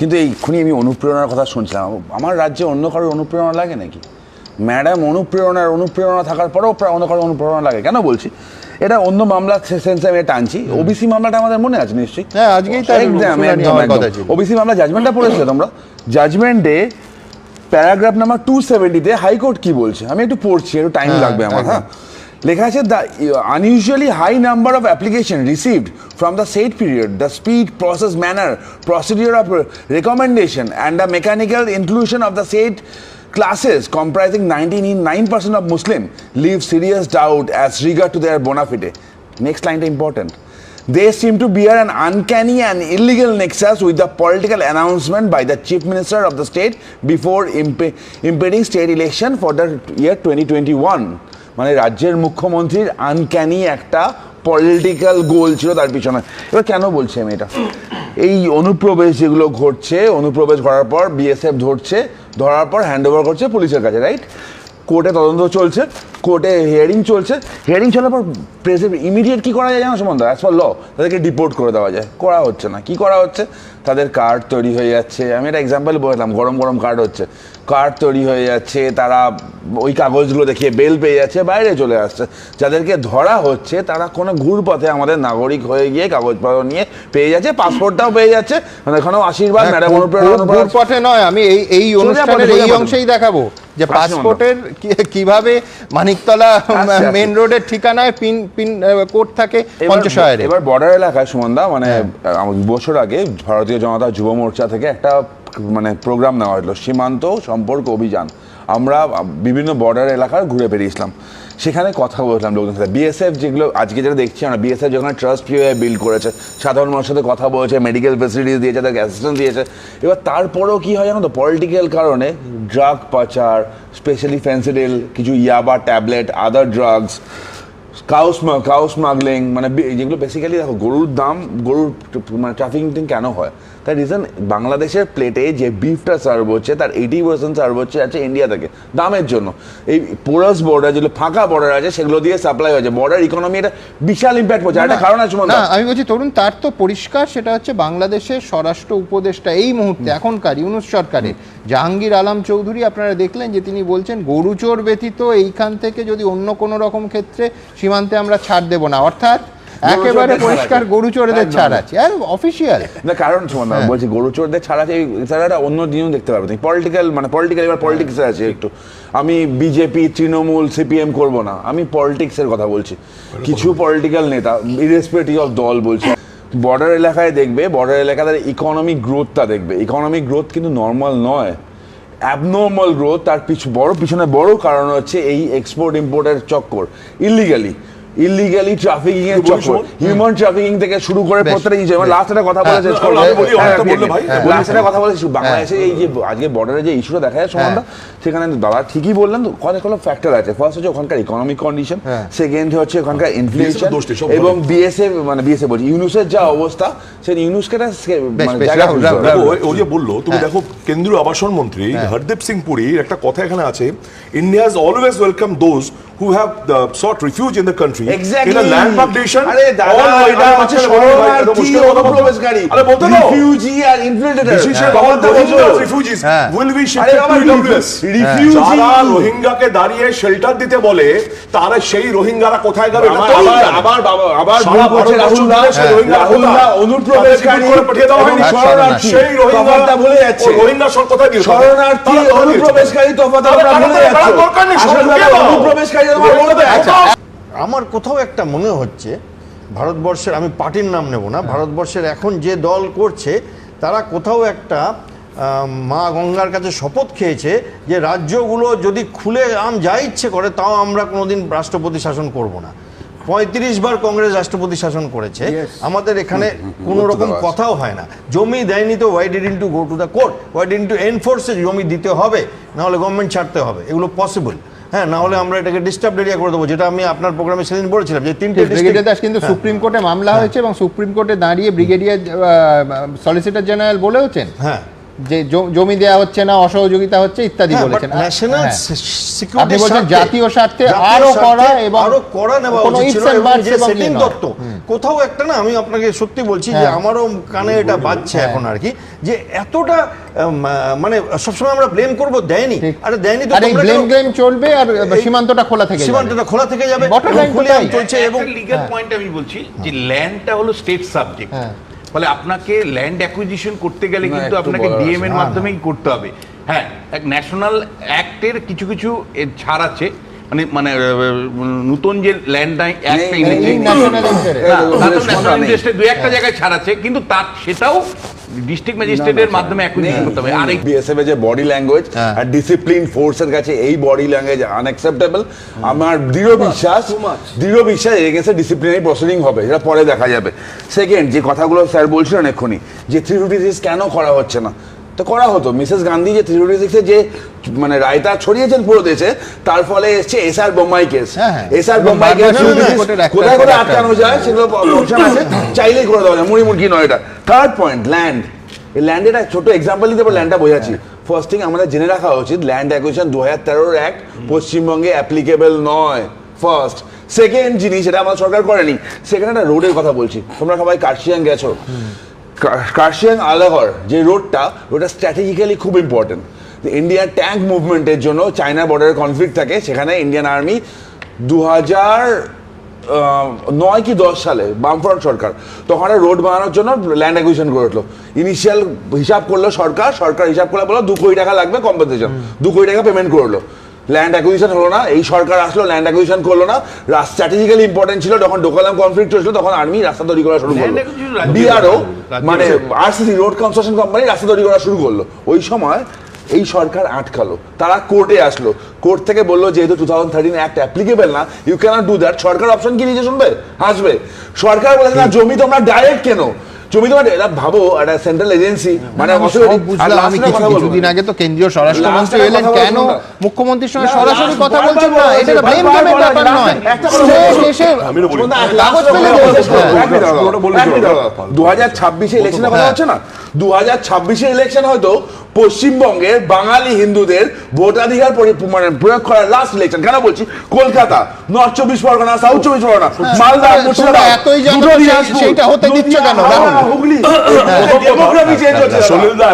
কিন্তু এইক্ষুনি আমি অনুপ্রেরণার কথা শুনছিলাম। আমার রাজ্যে অন্য কারোর অনুপ্রেরণা লাগে নাকি? ম্যাডাম অনুপ্রেরণার অনুপ্রেরণা থাকার পরেও প্রায় অন্য কারোর অনুপ্রেরণা লাগে। কেন বলছি? এটা অন্য মামলার সেন্সে আমি টানছি। ওবিসি মামলাটা আমাদের মনে আছে নিশ্চয়ই? হ্যাঁ, আজকেই। ওবিসি মামলা জাজমেন্টটা পড়েছো তোমরা? জাজমেন্টে প্যারাগ্রাফ নাম্বার টু সেভেন্টিতে হাইকোর্ট কি বলছে? আমি একটু পড়ছি একটু টাইম হ্যাঁ, লাগবে আমার হ্যাঁ? লেখা আছে the unusually high number of application received from the set period the speed process manner procedure of recommendation and the mechanical inclusion of the set classes comprising 99% of Muslim leave serious doubt as regard to their bona fide. Next line is important. They seem to bear an uncanny and illegal nexus with the political announcement by the chief minister of the state before imp- impending state election for the year 2021. মানে রাজ্যের মুখ্যমন্ত্রীর uncanny একটা political গোল ছিল তার পিছনে। এবার কেন বলছি আমি এটা? এই অনুপ্রবেশ যেগুলো ঘটছে, অনুপ্রবেশ করার পর বিএসএফ ধরছে, ধরার পর হ্যান্ড ওভার করছে পুলিশের কাছে রাইট কোর্টে তদন্ত চলছে, কোর্টে হিয়ারিং চলছে। হিয়ারিং চলার পর প্রেসিডেন্ট ইমিডিয়েট কী করা যায় জানো সম্বন্ধ অ্যাজ পার ল তাদেরকে ডিপোর্ট করে দেওয়া যায়। করা হচ্ছে না। কি করা হচ্ছে? তাদের কার্ড তৈরি হয়ে যাচ্ছে। আমি একটা এক্সাম্পল বললাম গরম গরম কার্ড হচ্ছে। কার্ড তৈরি হয়ে যাচ্ছে তারা ওই কাগজগুলো দেখিয়ে বেল পেয়ে যাচ্ছে বাইরে চলে আসছে। যাদেরকে ধরা হচ্ছে তারা কোনো ঘুরপথে আমাদের নাগরিক হয়ে গিয়ে কাগজপত্র নিয়ে পেয়ে যাচ্ছে পাসপোর্টটাও পেয়ে যাচ্ছে। মানে এখানেও আশীর্বাদ ম্যাডাম অনুপ্রেরণা অনুপ্রেরণা- পথে নয় আমি এই এই অনুষ্ঠানের এই অংশেই দেখাবো যে পাসপোর্টের কীভাবে মানিকতলা আচ্ছা, আচ্ছা। মেন রোডের ঠিকানায় পিন পিন কোড থাকে পঞ্চশয়ের এবার বর্ডার এলাকায় সুমনদা মানে বছর আগে ভারতীয় জনতা যুব মোর্চা থেকে একটা মানে প্রোগ্রাম নেওয়া হলো সীমান্ত সম্পর্ক অভিযান। আমরা বিভিন্ন বর্ডার এলাকার ঘুরে বেরিয়েছিলাম। সেখানে কথা বলছিলাম লোকজনের সাথে। বিএসএফ যেগুলো, আজকে যেটা দেখছি আমরা বিএসএফ যেখানে ট্রাস্ট পিওয়ে বিল্ড করেছে, সাধারণ মানুষের সাথে কথা বলেছে মেডিকেল ফেসিলিটিস দিয়েছে তাদেরকে অ্যাসিস্ট্যান্স দিয়েছে। এবার তারপরেও কি হয় জানো তো? পলিটিক্যাল কারণে ড্রাগ পাচার স্পেশালি ফেন্সিডিল কিছু ইয়াবা ট্যাবলেট আদার ড্রাগস কাউ কাউ স্মাগলিং মানে যেগুলো বেসিক্যালি দেখো, গরুর দাম, গরুর মানে ট্রাফিকিং কেন হয়? তার রিজন বাংলাদেশের প্লেটে যে বিফটা সার্ভ হচ্ছে তার এইটি পার্সেন্ট সার্ভ হচ্ছে আছে ইন্ডিয়া থেকে। দামের জন্য। এই পোরাস বর্ডার যেগুলো ফাঁকা বর্ডার আছে সেগুলো দিয়ে সাপ্লাই হয়েছে বর্ডার ইকোনমি এটা বিশাল ইম্প্যাক্ট পড়ছে। একটা কারণ আছে না আমি বলছি তরুণ তার তো পরিষ্কার সেটা হচ্ছে বাংলাদেশের স্বরাষ্ট্র উপদেষ্টা এই মুহূর্তে এখনকার ইউনুস সরকারের। জাহাঙ্গীর আলম চৌধুরী আপনারা দেখলেন যে তিনি বলছেন গরুচোর ব্যতীত এইখান থেকে যদি অন্য কোনো রকম ক্ষেত্রে সীমান্তে আমরা ছাড় দেব না। অর্থাৎ একেবারে পরিষ্কার আছে। গরুচোরেদের একদম। ছাড় আছে। আর অফিসিয়াল না কারণ শোনো না, বলছি গরু চোরদের ছাড়া আছে এছাড়া অন্য জিনিস দেখতে পারবে তুমি পলিটিক্যাল মানে পলিটিক্যাল এবার পলিটিক্সে আছে একটু। আমি বিজেপি তৃণমূল সিপিএম করব না। আমি পলিটিক্সের কথা বলছি। কিছু পলিটিক্যাল নেতা ইরেসপেক্টিভ অফ দল বলছি বর্ডার এলাকায় দেখবে বর্ডার এলাকায় ইকোনমিক গ্রোথটা দেখবে। ইকোনমিক গ্রোথ কিন্তু নর্মাল নয়। অ্যাবনর্মাল গ্রোথ তার পিছু বড় পিছনে বড় কারণ হচ্ছে এই এক্সপোর্ট ইম্পোর্টের চক্কর। ইলিগালি ইলিগালি ট্রাফিকিং এর শোন। হিউম্যান ট্রাফিকিং থেকে শুরু করে বেশ, প্রত্যেকটা জিনিস লাস্ট একটা কথা বলে শেষ হ্যাঁ, করব আমি বলি, অনেকটা বললে ভাই। লাস্ট একটা কথা বলে শেষ- বাংলাদেশে এই যে আজকে বর্ডারে যে ইস্যুটা দেখা যায় সমানটা সেখানে দাদা ঠিকই বললেন তো অনেক কোনো ফ্যাক্টর আছে। ফার্স্ট হচ্ছে ওখানকার ইকোনমিক কন্ডিশন হ্যাঁ। সেকেন্ড হচ্ছে ওখানকার ইনফ্লেশন এবং। বিএসএফ মানে বিএসএফ বলছি ইউনুসের যা অবস্থা সেই ইউনুসকে মানে ও যে বলল তুমি দেখো কেন্দ্রীয় আবাসন মন্ত্রী হরদীপ সিং পুরীর একটা কথা এখানে আছে India always welcomed those who have uh, sought refuge in the country Exactly. in a landmark nation আরে দাদা এটা হচ্ছে শরণার্থী। অনুপ্রবেশকারী? আরে বলতে দাও। Refugee R infiltrator Decision of Rohingya refugees হ্যাঁ। will be আরে shifted বাবা to রিফিউজি যারা রোহিঙ্গাকে দাঁড়িয়ে শেল্টার দিতে বলে তারা সেই রোহিঙ্গারা কোথায় যাবে? এটা আবার আবার আবার ভুল করছে রাহুল রোহিঙ্গা রাহুল অনুপ্রবেশকারী করে পাঠিয়ে দেওয়া হয়নি। শরণার্থী। সেই রোহিঙ্গা ভুলে যাচ্ছে রোহিঙ্গা সর কোথায় দিয়েছে? শরণার্থী অনুপ্রবেশকারী তফাৎ আমরা ভুলে যাচ্ছি। দরকার নেই, দাও। অনুপ্রবেশকারী আমার কোথাও একটা মনে হচ্ছে ভারতবর্ষের আমি পার্টির নাম নেব না ভারতবর্ষের এখন যে দল করছে তারা কোথাও একটা মা গঙ্গার কাছে শপথ খেয়েছে যে রাজ্যগুলো যদি খুলে আম যা ইচ্ছে করে তাও আমরা কোনোদিন রাষ্ট্রপতি শাসন করব না। পঁয়ত্রিশ বার কংগ্রেস রাষ্ট্রপতি শাসন করেছে। আমাদের এখানে কোনো রকম কথাও হয় না। জমি দেয়নি তো why did in to go to the court why did to এনফোর্সে জমি দিতে হবে নাহলে গভর্নমেন্ট ছাড়তে হবে। এগুলো পসিবল হ্যাঁ না হলে আমরা এটাকে ডিস্টার্ব এরিয়া করে দেবো যেটা আমি আপনার প্রোগ্রামে সেদিন বলেছিলাম যে তিনটে ব্রিগেডিয়ার দাস কিন্তু হ্যাঁ। সুপ্রিম কোর্টে মামলা হয়েছে এবং সুপ্রিম কোর্টে দাঁড়িয়ে ব্রিগেডিয়ার সলিসিটর জেনারেল বলেওছেন। হ্যাঁ। যে জমি দেওয়া হচ্ছে না অসহযোগিতা হচ্ছে ইত্যাদি বলেছেন ন্যাশনাল হ্যাঁ। আপনি বলছেন জাতীয় স্বার্থে আরও কড়া এবং আরও কড়া নেওয়া উচিত ছিল এবং যে ইয়ে সেটিং দত্ত কোথাও একটা না আমি আপনাকে সত্যি বলছি যে হ্যাঁ। আমারও কানে এটা বাজছে এখন আর কি যে এতটা মানে সবসময় আমরা ব্লেম করব দেয়নি। আরে দেয়নি তো আর এই ব্লেম ব্লেম চলবে আর সীমান্তটা খোলা থেকে যাবে। সীমান্তটা খোলা থেকে যাবে খুলিয়াম তাই। চলছে এবং লিগ্যাল পয়েন্ট আমি বলছি যে ল্যান্ডটা হলো স্টেট সাবজেক্ট হ্যাঁ। ফলে আপনাকে ল্যান্ড অ্যাকুইজিশন করতে গেলে কিন্তু আপনাকে ডিএম এর মাধ্যমেই করতে হবে। হ্যাঁ এক ন্যাশনাল অ্যাক্টের কিছু কিছু ছাড় আছে। মানে মানে নতুন যে ল্যান্ড অ্যাক্ট নেই, এই নেই, national interest। এই দেখো, ন্যাশনাল রেশমাটা নেই। ইন্টারেস্টে দুই একটা জায়গায় ছাড় আছে কিন্তু তার সেটাও ডিস্ট্রিক্ট ম্যাজিস্ট্রেটের মাধ্যমে অ্যাকুইজিশন করতে হবে আর বিএসএফ এর যে বডি ল্যাঙ্গুয়েজ হ্যাঁ। আর ডিসিপ্লিন ফোর্সের কাছে এই বডি ল্যাঙ্গুয়েজ আনএক্সেপ্টেবল আমার দৃঢ় বিশ্বাস দৃঢ় বিশ্বাস এর এগেন্সে ডিসিপ্লিনারি প্রসিডিং হবে যেটা পরে দেখা যাবে সেকেন্ড যে কথাগুলো স্যার বলছিলেন এক্ষুনি যে থ্রি ফিফটি কেন করা হচ্ছে না তো করা হতো। মিসেস গান্ধী যে থ্রি সিক্সে যে মানে রায়তা ছড়িয়েছেন পুরো দেশে তার ফলে এসছে এস আর বোম্বাই কেস হ্যাঁ, হ্যাঁ। এস আর বোম্বাই কেস একটা কোথায় কোথায় আটকানো যায় সেগুলো অপশন আছে। চাইলেই করে দেওয়া যায়। মুড়ি মুড়কি নয় এটা। থার্ড পয়েন্ট ল্যান্ড এই ল্যান্ড এটা ছোট এক্সাম্পল দিতে পারব ল্যান্ডটা বোঝাচ্ছি। ফার্স্ট থিং আমাদের জেনে রাখা উচিত ল্যান্ড অ্যাকুইশন দু হাজার তেরোর অ্যাক্ট পশ্চিমবঙ্গে অ্যাপ্লিকেবল নয়। ফার্স্ট সেকেন্ড জিনিস এটা আমার সরকার করেনি। সেখানে একটা রোডের কথা বলছি। তোমরা সবাই কার্শিয়াং গেছো। কা- কার্শিয়াং আলাগড় যে রোডটা ওটা স্ট্র্যাটেজিক্যালি খুব ইম্পর্টেন্ট ইন্ডিয়ার ট্যাঙ্ক মুভমেন্টের জন্য চায়না বর্ডারের কনফ্লিক্ট থাকে সেখানে ইন্ডিয়ান আর্মি দু হাজার নয় কি দশ সালে বামফ্রন্ট সরকার তখন একটা রোড বানানোর জন্য ল্যান্ড অ্যাকুইশন করে উঠল। ইনিশিয়াল হিসাব করল সরকার সরকার হিসাব করে বলল দু কোটি টাকা লাগবে কম্পেনসেশন দু কোটি টাকা পেমেন্ট করল ল্যান্ড অ্যাকুইশন হলো না এই সরকার আসলো ল্যান্ড অ্যাকুইশন করল না। স্ট্র্যাটেজিক্যালি ইম্পর্টেন্ট ছিল যখন ডোকালাম কনফ্লিক্ট হয়েছিল তখন আর্মি রাস্তা তৈরি করা শুরু করল। বিআরও মানে আরসিসি রোড কনস্ট্রাকশন কোম্পানি রাস্তা তৈরি করা শুরু করল। ওই সময় এই সরকার আটকালো। তারা কোর্টে আসলো। কোর্ট থেকে বলল যেহেতু two thousand thirteen act applicable না ইউ ক্যানট ডু দ্যাট সরকার অপশন কি নিজে শুনবে? আসবে সরকার বলেছে না জমি তোমরা ডাইরেক্ট কেন। জমি তোমার এটা ভাবো একটা সেন্ট্রাল এজেন্সি মানে আমি কিছু কিছুদিন আগে তো কেন্দ্রীয় স্বরাষ্ট্রমন্ত্রী এলেন কেন? মুখ্যমন্ত্রীর সঙ্গে সরাসরি কথা বলছেন না এটা ব্লেম গেমের ব্যাপার নয়। কাগজ পেলে। দু হাজার ছাব্বিশে ইলেকশনের কথা। হচ্ছে না? দু হাজার ছাব্বিশের ইলেকশন হয়তো পশ্চিমবঙ্গের বাঙালি হিন্দুদের ভোটাধিকার পরি- মানে প্রয়োগ করার লাস্ট ইলেকশন কেন বলছি? কলকাতা নর্থ চব্বিশ পরগনা সাউথ চব্বিশ পরগনা মালদা তোমরা মুর্শিদাবাদ হুগলি হচ্ছে দা